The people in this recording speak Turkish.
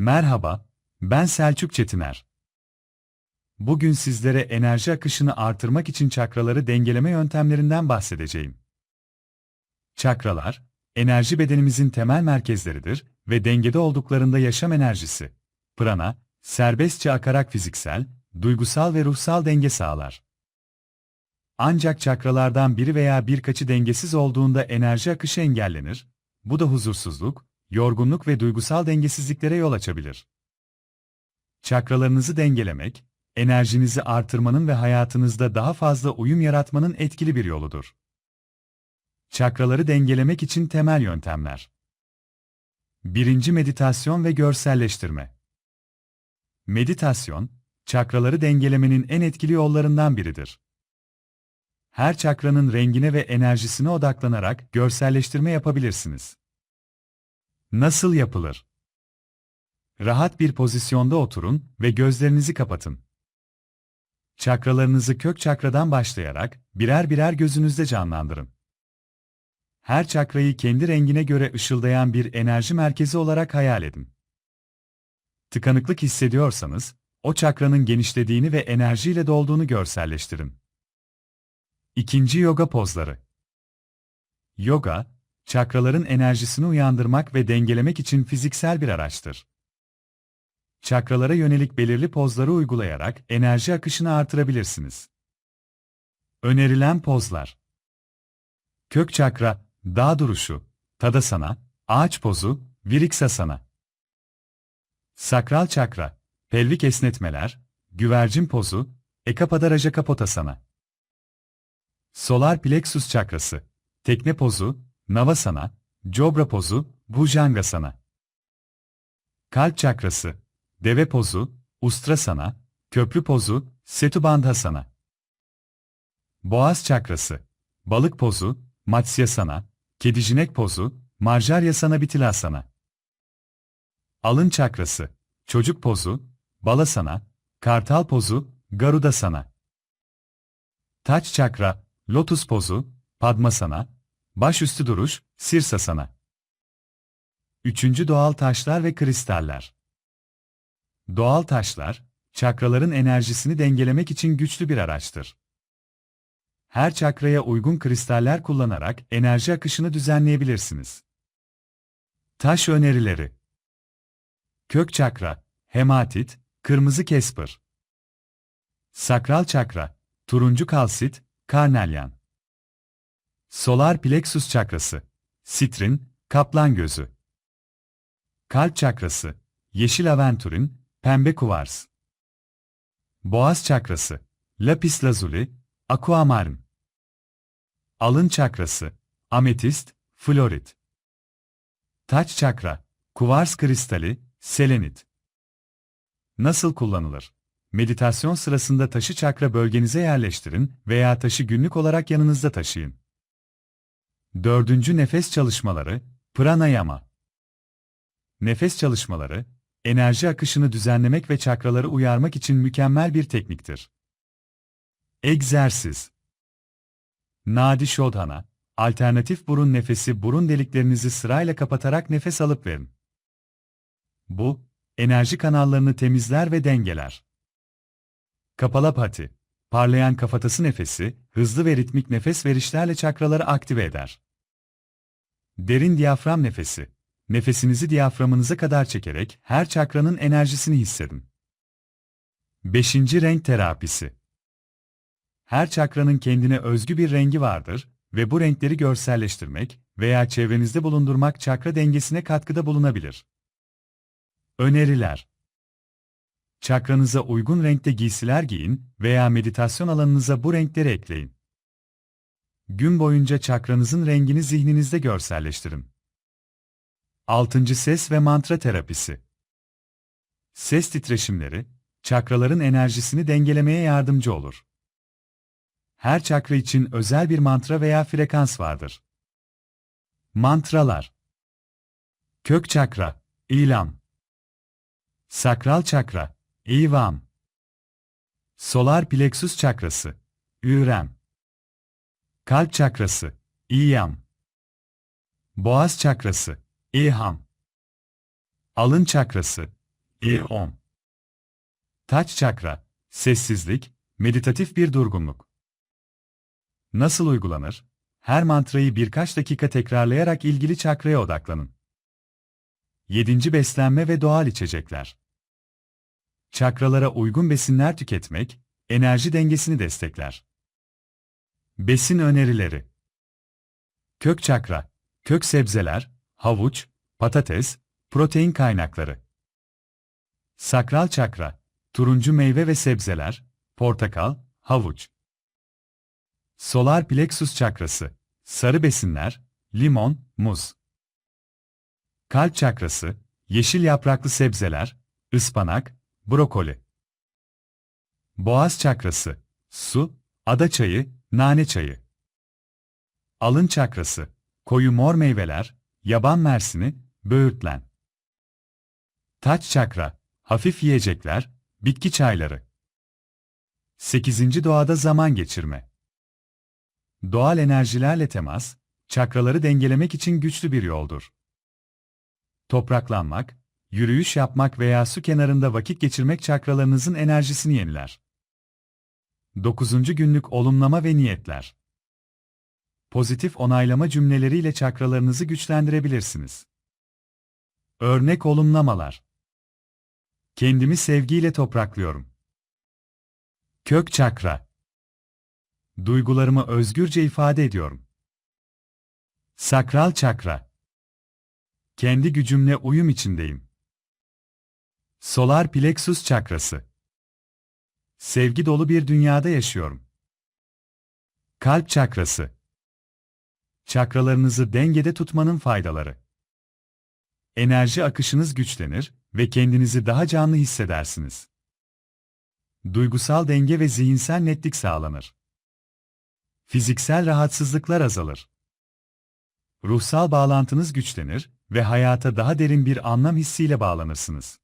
Merhaba, ben Selçuk Çetiner. Bugün sizlere enerji akışını artırmak için çakraları dengeleme yöntemlerinden bahsedeceğim. Çakralar, enerji bedenimizin temel merkezleridir ve dengede olduklarında yaşam enerjisi, prana, serbestçe akarak fiziksel, duygusal ve ruhsal denge sağlar. Ancak çakralardan biri veya birkaçı dengesiz olduğunda enerji akışı engellenir, bu da huzursuzluk, yorgunluk ve duygusal dengesizliklere yol açabilir. Çakralarınızı dengelemek, enerjinizi artırmanın ve hayatınızda daha fazla uyum yaratmanın etkili bir yoludur. Çakraları dengelemek için temel yöntemler. 1. Meditasyon ve görselleştirme. Meditasyon, çakraları dengelemenin en etkili yollarından biridir. Her çakranın rengine ve enerjisine odaklanarak görselleştirme yapabilirsiniz. Nasıl yapılır? Rahat bir pozisyonda oturun ve gözlerinizi kapatın. Çakralarınızı kök çakradan başlayarak birer birer gözünüzde canlandırın. Her çakrayı kendi rengine göre ışıldayan bir enerji merkezi olarak hayal edin. Tıkanıklık hissediyorsanız, o çakranın genişlediğini ve enerjiyle dolduğunu görselleştirin. İkinci yoga pozları. Yoga, çakraların enerjisini uyandırmak ve dengelemek için fiziksel bir araçtır. Çakralara yönelik belirli pozları uygulayarak enerji akışını artırabilirsiniz. Önerilen pozlar. Kök çakra, dağ duruşu, tadasana, ağaç pozu, viriksasana. Sakral çakra, pelvik esnetmeler, güvercin pozu, ekapadaraja kapotasana. Solar plexus çakrası, tekne pozu, navasana, cobra pozu, bhujangasana. Kalp çakrası, deve pozu, ustrasana, köprü pozu, setubandhasana. Boğaz çakrası, balık pozu, matsyasana, kedicinek pozu, marjaryasana bitilasana. Alın çakrası, çocuk pozu, balasana, kartal pozu, garudasana. Taç çakra, lotus pozu, padmasana, başüstü duruş, sirsasana. Üçüncü doğal taşlar ve kristaller. Doğal taşlar, çakraların enerjisini dengelemek için güçlü bir araçtır. Her çakraya uygun kristaller kullanarak enerji akışını düzenleyebilirsiniz. Taş önerileri Kök çakra, hematit, kırmızı kesper. Sakral çakra, turuncu kalsit, karnelyan. Solar plexus çakrası, sitrin, kaplan gözü. Kalp çakrası, yeşil aventurin, pembe kuvars. Boğaz çakrası, lapis lazuli, aquamarine. Alın çakrası, ametist, florit. Taç çakra, kuvars kristali, selenit. Nasıl kullanılır? Meditasyon sırasında taşı çakra bölgenize yerleştirin veya taşı günlük olarak yanınızda taşıyın. Dördüncü nefes çalışmaları, pranayama. Nefes çalışmaları, enerji akışını düzenlemek ve çakraları uyarmak için mükemmel bir tekniktir. Egzersiz Nadi Shodhana, alternatif burun nefesi burun deliklerinizi sırayla kapatarak nefes alıp verin. Bu, enerji kanallarını temizler ve dengeler. Kapalabhati, parlayan kafatası nefesi, hızlı ve ritmik nefes verişlerle çakraları aktive eder. Derin diyafram nefesi, nefesinizi diyaframınıza kadar çekerek her çakranın enerjisini hissedin. 5. Renk terapisi Her çakranın kendine özgü bir rengi vardır ve bu renkleri görselleştirmek veya çevrenizde bulundurmak çakra dengesine katkıda bulunabilir. Öneriler Çakranıza uygun renkte giysiler giyin veya meditasyon alanınıza bu renkleri ekleyin. Gün boyunca çakranızın rengini zihninizde görselleştirin. 6. Ses ve mantra terapisi. Ses titreşimleri, çakraların enerjisini dengelemeye yardımcı olur. Her çakra için özel bir mantra veya frekans vardır. Mantralar Kök çakra, ilam. Sakral çakra, İvam. Solar plexus çakrası, Ürem. Kalp çakrası, İyam. Boğaz çakrası, İham. Alın çakrası, İon. Taç çakra, sessizlik, meditatif bir durgunluk. Nasıl uygulanır? Her mantrayı birkaç dakika tekrarlayarak ilgili çakraya odaklanın. 7. Beslenme ve doğal içecekler. Çakralara uygun besinler tüketmek, enerji dengesini destekler. Besin önerileri. Kök çakra, kök sebzeler, havuç, patates, protein kaynakları. Sakral çakra, turuncu meyve ve sebzeler, portakal, havuç. Solar plexus çakrası, sarı besinler, limon, muz. Kalp çakrası, yeşil yapraklı sebzeler, ıspanak, brokoli. Boğaz çakrası, su, ada çayı, nane çayı. Alın çakrası, koyu mor meyveler, yaban mersini, böğürtlen. Taç çakra, hafif yiyecekler, bitki çayları. 8. Doğada zaman geçirme. Doğal enerjilerle temas, çakraları dengelemek için güçlü bir yoldur. Topraklanmak, yürüyüş yapmak veya su kenarında vakit geçirmek çakralarınızın enerjisini yeniler. 9. Günlük olumlama ve niyetler. Pozitif onaylama cümleleriyle çakralarınızı güçlendirebilirsiniz. Örnek olumlamalar. Kendimi sevgiyle topraklıyorum. Kök çakra. Duygularımı özgürce ifade ediyorum. Sakral çakra. Kendi gücümle uyum içindeyim. Solar plexus çakrası. Sevgi dolu bir dünyada yaşıyorum. Kalp çakrası. Çakralarınızı dengede tutmanın faydaları. Enerji akışınız güçlenir ve kendinizi daha canlı hissedersiniz. Duygusal denge ve zihinsel netlik sağlanır. Fiziksel rahatsızlıklar azalır. Ruhsal bağlantınız güçlenir ve hayata daha derin bir anlam hissiyle bağlanırsınız.